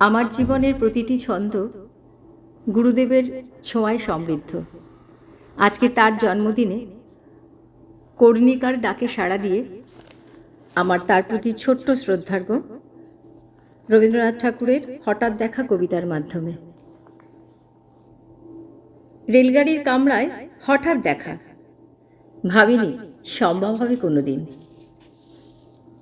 আমার জীবনের প্রতিটি ছন্দ গুরুদেবের ছোঁয়ায় সমৃদ্ধ। আজকে তার জন্মদিনে কর্ণিকার ডাকে সাড়া দিয়ে আমার তার প্রতি ছোট্ট শ্রদ্ধার্ঘ রবীন্দ্রনাথ ঠাকুরের হঠাৎ দেখা কবিতার মাধ্যমে। রেলগাড়ির কামরায় হঠাৎ দেখা। ভাবিনি সম্ভব হবে কোনোদিন।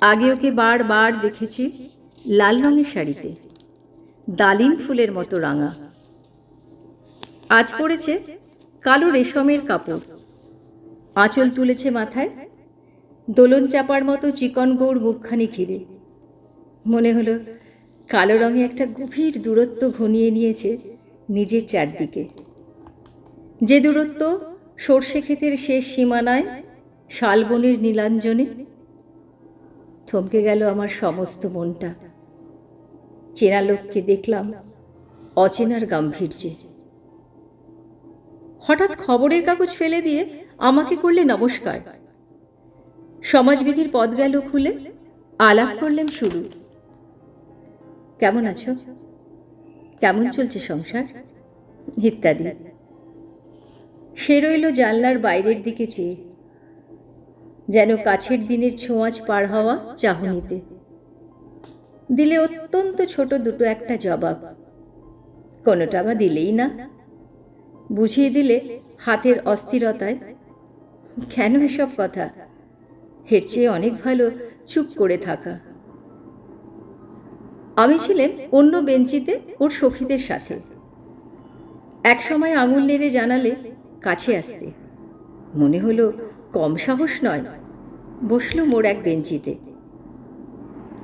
আগে ওকে বারবার দেখেছি লাল রঙের শাড়িতে। ডালিম ফুলের মতো রাঙা। আজ পড়েছে কালো রেশমের কাপড়। আঁচল তুলেছে মাথায়, দোলন চাপার মতো চিকন গৌড় মুখখানি ঘিরে। মনে হলো কালো রঙে একটা গভীর দূরত্ব ঘনিয়ে নিয়েছে নিজের চারদিকে। যে দূরত্ব সর্ষে ক্ষেতের শেষ সীমানায় শালবনের নীলাঞ্জনে, থমকে গেল আমার সমস্ত মনটা। চেনা লোককে দেখলাম অচেনার গাম্ভীর্যে। হঠাৎ খবরের কাগজ ফেলে দিয়ে আমাকে করলে নমস্কার। সমাজবিধির পদ গেল খুলে আলাপ করলেন শুরু। কেমন আছো? কেমন চলছে সংসার? ইত্যাদি। সে রইল জানলার বাইরের দিকে চেয়ে। যেন কাছের দিনের ছোঁয়াচ পার হওয়া চাহনিতে। দিলে অত্যন্ত ছোট দুটো একটা জবাব। কোনোটা বা দিলেই না। বুঝিয়ে দিলে হাতের অস্থিরতায়, কেন এসব কথা? এর চেয়ে অনেক ভালো চুপ করে থাকা। আমি ছিলেন অন্য বেঞ্চিতে ওর সখীদের সাথে। এক সময় আঙুল নেড়ে জানালে, কাছে আসতে। মনে হলো কম সাহস নয়। বসল মোর এক বেঞ্চিতে।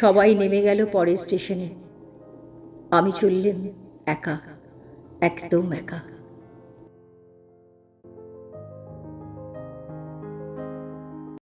সবাই নেমে গেল পরের স্টেশনে। আমি চললেন একা একদম একা।